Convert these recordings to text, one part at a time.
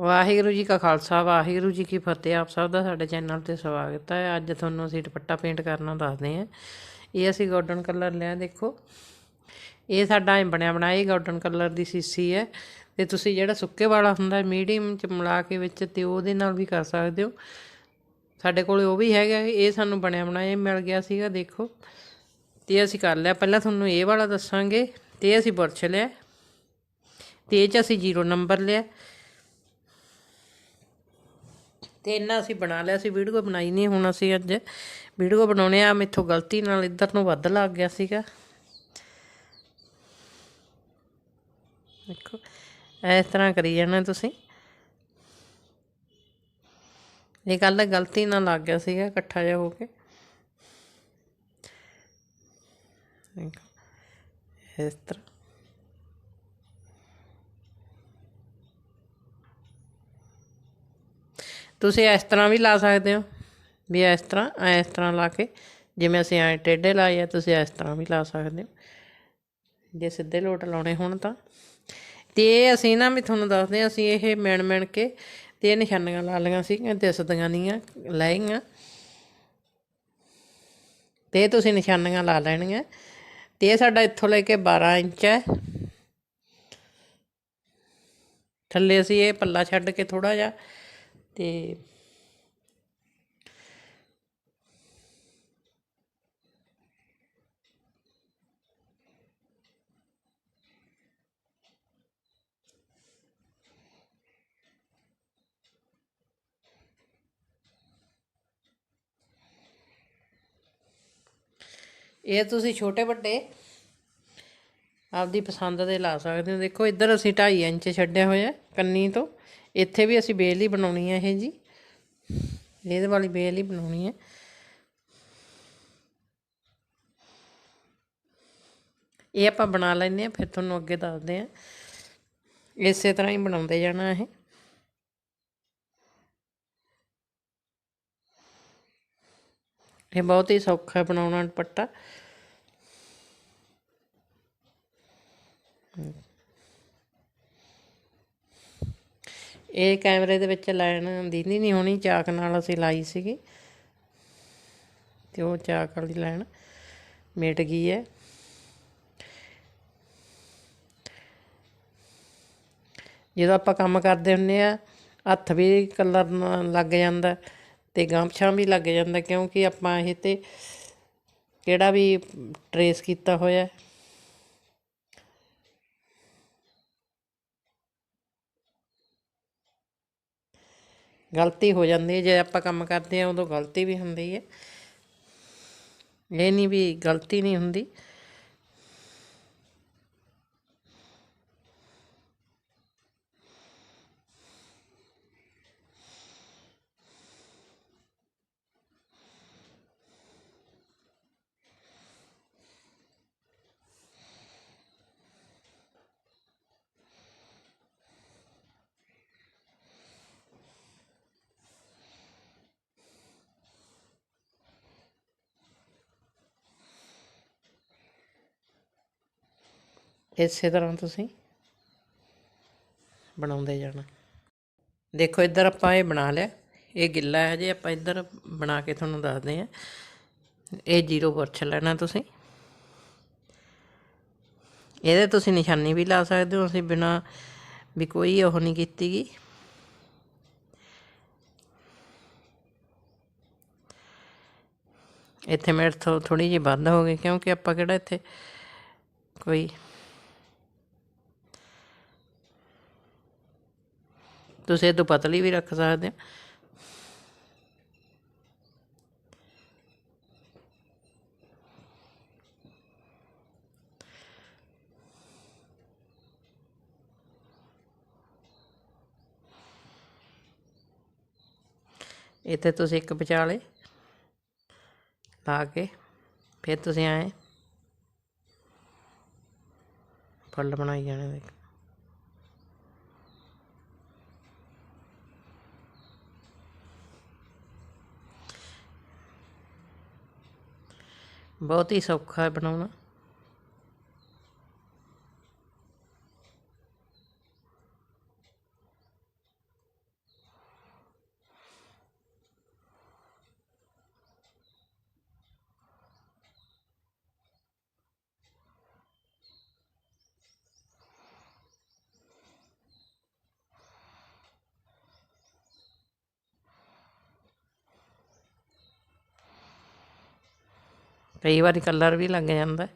ਵਾਹਿਗੁਰੂ ਜੀ ਕਾ ਖਾਲਸਾ, ਵਾਹਿਗੁਰੂ ਜੀ ਕੀ ਫਤਿਹ। ਆਪ ਸਭ ਦਾ ਸਾਡੇ ਚੈਨਲ ਤੇ ਸਵਾਗਤ ਹੈ। ਅੱਜ ਤੁਹਾਨੂੰ ਅਸੀਂ ਦੁਪੱਟਾ ਪੇਂਟ ਕਰਨਾ ਦੱਸਦੇ ਹਾਂ। ਇਹ ਅਸੀਂ ਗੋਲਡਨ ਕਲਰ ਲਿਆ, ਦੇਖੋ। ਇਹ ਸਾਡਾ ਐਂ ਬਣਿਆ ਬਣਾਇਆ, ਇਹ ਗੋਲਡਨ ਕਲਰ ਦੀ ਸੀਸੀ ਹੈ। ਤੇ ਤੁਸੀਂ ਜਿਹੜਾ ਸੁੱਕੇ ਵਾਲਾ ਹੁੰਦਾ, ਮੀਡੀਅਮ ਚ ਮਿਲਾ ਕੇ ਵਿੱਚ, ਤੇ ਉਹਦੇ ਨਾਲ ਵੀ ਕਰ ਸਕਦੇ ਹੋ। ਸਾਡੇ ਕੋਲ ਉਹ ਵੀ ਹੈਗਾ, ਇਹ ਸਾਨੂੰ ਬਣਿਆ ਬਣਾਇਆ ਮਿਲ ਗਿਆ ਸੀਗਾ, ਦੇਖੋ। ਤੇ ਅਸੀਂ ਕਰ ਲਿਆ। ਪਹਿਲਾਂ ਤੁਹਾਨੂੰ ਇਹ ਵਾਲਾ ਦੱਸਾਂਗੇ, ਤੇ ਅਸੀਂ ਬੁਰਸ਼ ਲਿਆ। ਤੇ ਇਹ ਚ ਅਸੀਂ ਜ਼ੀਰੋ ਨੰਬਰ ਲਿਆ। ਤੇ ਇੰਨਾ ਅਸੀਂ ਬਣਾ ਲਿਆ ਸੀ ਵੀਡੀਓ ਬਣਾਈ ਨਹੀਂ ਹੁਣ ਅਸੀਂ ਅੱਜ। ਵੀਡੀਓ ਬਣਾਉਣੇ ਆ, ਮੇਥੋਂ ਗਲਤੀ ਨਾਲ ਇੱਧਰ ਨੂੰ ਵੱਧ ਲੱਗ ਗਿਆ ਸੀਗਾ। ਦੇਖੋ, ਇਸ ਤਰ੍ਹਾਂ ਕਰੀ ਜਾਣਾ ਤੁਸੀਂ। ਇਹ ਗੱਲ ਗਲਤੀ ਨਾਲ ਲੱਗ ਗਿਆ ਸੀਗਾ, ਇਕੱਠਾ ਜਿਹਾ ਹੋ ਕੇ। ਦੇਖੋ, ਇਸ ਤਰ੍ਹਾਂ। ਤੁਸੀਂ ਇਸ ਤਰ੍ਹਾਂ ਵੀ ਲਾ ਸਕਦੇ ਹੋ ਵੀ ਇਸ ਤਰ੍ਹਾਂ ਇਸ ਤਰ੍ਹਾਂ ਲਾ ਕੇ, ਜਿਵੇਂ ਅਸੀਂ ਐਂ ਟੇਢੇ ਲਾਏ ਆ, ਤੁਸੀਂ ਇਸ ਤਰ੍ਹਾਂ ਵੀ ਲਾ ਸਕਦੇ ਹੋ। ਜੇ ਸਿੱਧੇ ਲੋਟ ਲਾਉਣੇ ਹੋਣ ਤਾਂ। ਤੇ ਇਹ ਅਸੀਂ ਨਾ ਵੀ ਤੁਹਾਨੂੰ ਦੱਸਦੇ ਹਾਂ, ਅਸੀਂ ਇਹ ਮਿਣ ਮਿਣ ਕੇ ਤੇ ਇਹ ਨਿਸ਼ਾਨੀਆਂ ਲਾ ਲਈਆਂ ਸੀਗੀਆਂ ਦਿਸਦੀਆਂ ਨਹੀਂ ਲਾਈਆਂ। ਤੇ ਤੁਸੀਂ ਨਿਸ਼ਾਨੀਆਂ ਲਾ ਲੈਣੀਆਂ। ਤੇ ਇਹ ਸਾਡਾ ਇੱਥੋਂ ਲੈ ਕੇ 12 ਇੰਚ ਹੈ। ਥੱਲੇ ਅਸੀਂ ਇਹ ਪੱਲਾ ਛੱਡ ਕੇ ਥੋੜਾ ਜਿਹਾ ਤੇ ਇਹ ਤੁਸੀਂ ਛੋਟੇ ਵੱਡੇ। ਆਪਦੀ ਪਸੰਦ ਦੇ ਲਾ ਸਕਦੇ ਹੋ। ਦੇਖੋ, ਇੱਧਰ ਅਸੀਂ 2.5 ਇੰਚ ਛੱਡਿਆ ਹੋਇਆ ਕੰਨੀ ਤੋਂ। ਇੱਥੇ ਵੀ ਅਸੀਂ ਬੇਲ ਹੀ ਬਣਾਉਣੀ ਹੈ ਇਹ ਜੀ। ਇਹਦੇ ਵਾਲੀ ਬੇਲ ਹੀ ਬਣਾਉਣੀ ਹੈ। ਇਹ ਆਪਾਂ ਬਣਾ ਲੈਂਦੇ ਆ ਫਿਰ ਤੁਹਾਨੂੰ ਅੱਗੇ ਦੱਸਦੇ ਆ ਇਸੇ ਤਰ੍ਹਾਂ ਹੀ ਬਣਾਉਂਦੇ ਜਾਣਾ ਇਹ। ਇਹ ਬਹੁਤ ਹੀ ਸੌਖਾ ਬਣਾਉਣਾ ਦੁਪੱਟਾ। ਇਹ ਕੈਮਰੇ ਦੇ ਵਿੱਚ ਲਾਈਨ ਦਿੰਦੀ ਨਹੀਂ ਹੋਣੀ, ਚਾਕ ਨਾਲ ਅਸੀਂ ਲਾਈ ਸੀਗੀ। ਤੇ ਉਹ ਚਾਕ ਵਾਲੀ ਲਾਈਨ ਮਿਟ ਗਈ ਹੈ। ਜਦੋਂ ਆਪਾਂ ਕੰਮ ਕਰਦੇ ਹੁੰਨੇ ਆ ਹੱਥ ਵੀ ਕਲਰ ਲੱਗ ਜਾਂਦਾ ਤੇ ਗਾਮਛਾਂ ਵੀ ਲੱਗ ਜਾਂਦਾ, ਕਿਉਂਕਿ ਆਪਾਂ ਇਹ ਤੇ ਕਿਹੜਾ ਵੀ ਟਰੇਸ ਕੀਤਾ ਹੋਇਆ ਗਲਤੀ ਹੋ ਜਾਂਦੀ ਹੈ, ਜੇ ਆਪਾਂ ਕੰਮ ਕਰਦੇ ਆ ਉਦੋਂ ਗਲਤੀ ਵੀ ਹੁੰਦੀ ਹੈ। ਇਹ ਨਹੀਂ ਵੀ ਗਲਤੀ ਨਹੀਂ ਹੁੰਦੀ। ਇਸੇ ਤਰ੍ਹਾਂ ਤੁਸੀਂ ਬਣਾਉਂਦੇ ਜਾਣਾ। ਦੇਖੋ, ਇੱਧਰ ਆਪਾਂ ਇਹ ਬਣਾ ਲਿਆ। ਇਹ ਗਿੱਲਾ ਹੈ ਜੇ, ਆਪਾਂ ਇੱਧਰ ਬਣਾ ਕੇ ਤੁਹਾਨੂੰ ਦੱਸਦੇ ਆ ਇਹ ਜ਼ੀਰੋ ਬੁਰਸ਼ ਲੈਣਾ ਤੁਸੀਂ। ਇਹਦੇ ਤੁਸੀਂ ਨਿਸ਼ਾਨੀ ਵੀ ਲਾ ਸਕਦੇ ਹੋ। ਅਸੀਂ ਬਿਨਾ ਵੀ ਕੋਈ ਉਹ ਨਹੀਂ ਕੀਤੀ ਗਈ ਇੱਥੇ ਮੇਰੇ ਤੋਂ ਥੋੜੀ ਜਿਹੀ ਬੰਦ ਹੋ ਗਈ, ਕਿਉਂਕਿ ਆਪਾਂ ਕਿਹੜਾ ਇੱਥੇ ਕੋਈ ਤੁਸੀਂ ਇਹ ਤੋਂ ਪਤਲੀ ਵੀ ਰੱਖ ਸਕਦੇ ਹੋ। ਇੱਥੇ ਤੁਸੀਂ ਇੱਕ ਵਿਚਾਲੇ ਲਾ ਕੇ ਫਿਰ ਤੁਸੀਂ ਆਏ ਫੁੱਲ ਬਣਾਈ ਜਾਣੇ ਦੇਖ ਬਹੁਤ ਹੀ ਸੌਖਾ ਹੈ ਬਣਾਉਣਾ। ਕਈ ਵਾਰੀ ਕਲਰ ਵੀ ਲੱਗ ਜਾਂਦਾ।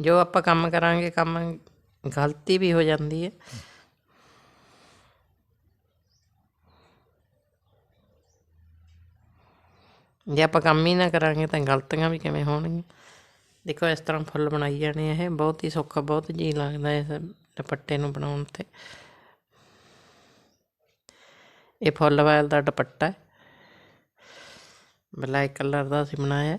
ਜੋ ਆਪਾਂ ਕੰਮ ਕਰਾਂਗੇ, ਕੰਮ ਗਲਤੀ ਵੀ ਹੋ ਜਾਂਦੀ ਹੈ। ਜੇ ਆਪਾਂ ਕੰਮ ਹੀ ਨਾ ਕਰਾਂਗੇ ਤਾਂ ਗਲਤੀਆਂ ਵੀ ਕਿਵੇਂ ਹੋਣਗੀਆਂ? ਦੇਖੋ, ਇਸ ਤਰ੍ਹਾਂ ਫੁੱਲ ਬਣਾਈ ਜਾਣੇ ਇਹ। ਬਹੁਤ ਹੀ ਸੌਖਾ, ਬਹੁਤ ਜੀ ਲੱਗਦਾ ਇਸ ਦੁਪੱਟੇ ਨੂੰ ਬਣਾਉਣ ਤੇ। ਇਹ ਫੁੱਲ ਵਾਲ ਦਾ ਦੁਪੱਟਾ ਹੈ। ਬਲੈਕ ਕਲਰ ਦਾ ਅਸੀਂ ਬਣਾਇਆ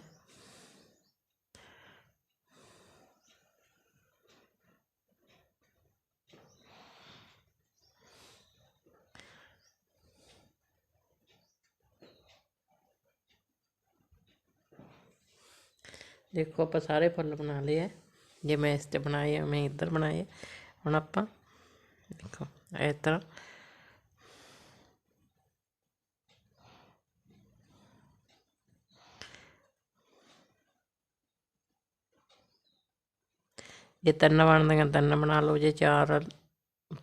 ਦੇਖੋ, ਆਪਾਂ ਸਾਰੇ ਫੁੱਲ ਬਣਾ ਲਏ ਆ ਜੇ ਮੈਂ ਇਸ ਤੇ ਬਣਾਏ ਮੈਂ ਇੱਧਰ ਬਣਾਏ ਆ। ਹੁਣ ਆਪਾਂ ਦੇਖੋ, ਇਸ ਤਰ੍ਹਾਂ ਜੇ ਤਿੰਨ ਬਣਦੀਆਂ, ਤਿੰਨ ਬਣਾ ਲਓ, ਜੇ ਚਾਰ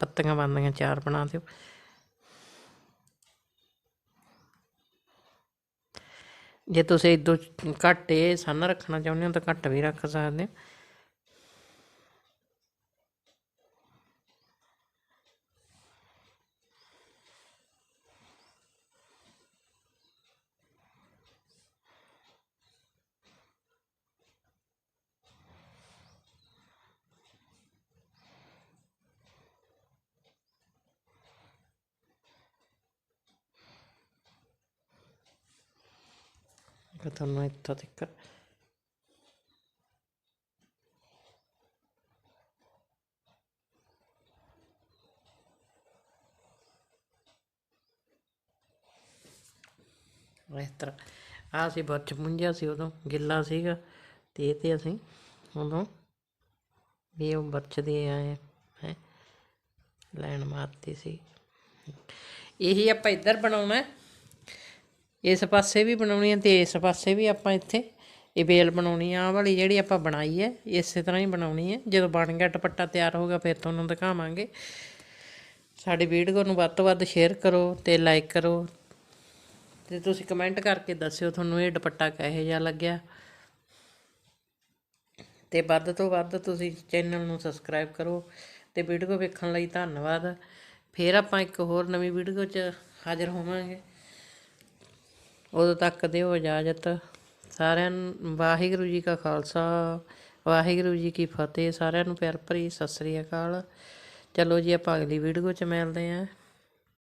ਪੱਤੀਆਂ ਬਣਦੀਆਂ, ਚਾਰ ਬਣਾ ਦਿਓ। ਜੇ ਤੁਸੀਂ ਇਦੋਂ ਘੱਟ ਇਹ ਸੰਨ ਰੱਖਣਾ ਚਾਹੁੰਦੇ ਹੋ, ਤਾਂ ਘੱਟ ਵੀ ਰੱਖ ਸਕਦੇ ਹੋ। ਤੁਹਾਨੂੰ ਇੱਥੋਂ ਤੱਕ ਇਸ ਤਰ੍ਹਾਂ ਆ ਅਸੀਂ ਬੱਚ ਮੁੰਝਿਆ ਸੀ ਉਦੋਂ ਗਿੱਲਾ ਸੀਗਾ ਤੇ ਇਹ ਤੇ ਅਸੀਂ ਉਦੋਂ ਵੀ ਉਹ ਬਰਛਦੇ ਆਏ ਹੈ ਲਾਈਨ ਮਾਰਤੀ ਸੀ ਇਹੀ ਆਪਾਂ ਇੱਧਰ ਬਣਾਉਣਾ ਇਸ ਪਾਸੇ ਵੀ ਬਣਾਉਣੀ ਹੈ ਤੇ ਇਸ ਪਾਸੇ ਵੀ ਆਪਾਂ ਇੱਥੇ ਇਹ ਬੇਲ ਬਣਾਉਣੀ ਆ, ਆਹ ਵਾਲੀ ਜਿਹੜੀ ਆਪਾਂ ਬਣਾਈ ਹੈ, ਇਸੇ ਤਰ੍ਹਾਂ ਹੀ ਬਣਾਉਣੀ ਹੈ। ਜਦੋਂ ਬਣ ਗਿਆ ਦੁਪੱਟਾ ਤਿਆਰ ਹੋਗਾ ਫਿਰ ਤੁਹਾਨੂੰ ਦਿਖਾਵਾਂਗੇ। ਸਾਡੀ ਵੀਡੀਓ ਨੂੰ ਵੱਧ ਤੋਂ ਵੱਧ ਸ਼ੇਅਰ ਕਰੋ ਤੇ ਲਾਈਕ ਕਰੋ। ਤੇ ਤੁਸੀਂ ਕਮੈਂਟ ਕਰਕੇ ਦੱਸਿਓ ਤੁਹਾਨੂੰ ਇਹ ਦੁਪੱਟਾ ਕਿਹੋ ਜਿਹਾ ਲੱਗਿਆ। ਤੇ ਵੱਧ ਤੋਂ ਵੱਧ ਤੁਸੀਂ ਚੈਨਲ ਨੂੰ ਸਬਸਕ੍ਰਾਈਬ ਕਰੋ ਤੇ ਵੀਡੀਓ ਵੇਖਣ ਲਈ ਧੰਨਵਾਦ। ਫਿਰ ਆਪਾਂ ਇੱਕ ਹੋਰ ਨਵੀਂ ਵੀਡੀਓ 'ਚ ਹਾਜ਼ਰ ਹੋਵਾਂਗੇ। ਉਦੋਂ ਤੱਕ ਦਿਓ ਇਜਾਜ਼ਤ। ਸਾਰਿਆਂ ਨੂੰ ਵਾਹਿਗੁਰੂ ਜੀ ਕਾ ਖਾਲਸਾ, ਵਾਹਿਗੁਰੂ ਜੀ ਕੀ ਫਤਿਹ। ਸਾਰਿਆਂ ਨੂੰ ਪਿਆਰ ਭਰੀ ਸਤਿ ਸ੍ਰੀ ਅਕਾਲ। ਚਲੋ ਜੀ, ਆਪਾਂ ਅਗਲੀ ਵੀਡੀਓ 'ਚ ਮਿਲਦੇ ਆਂ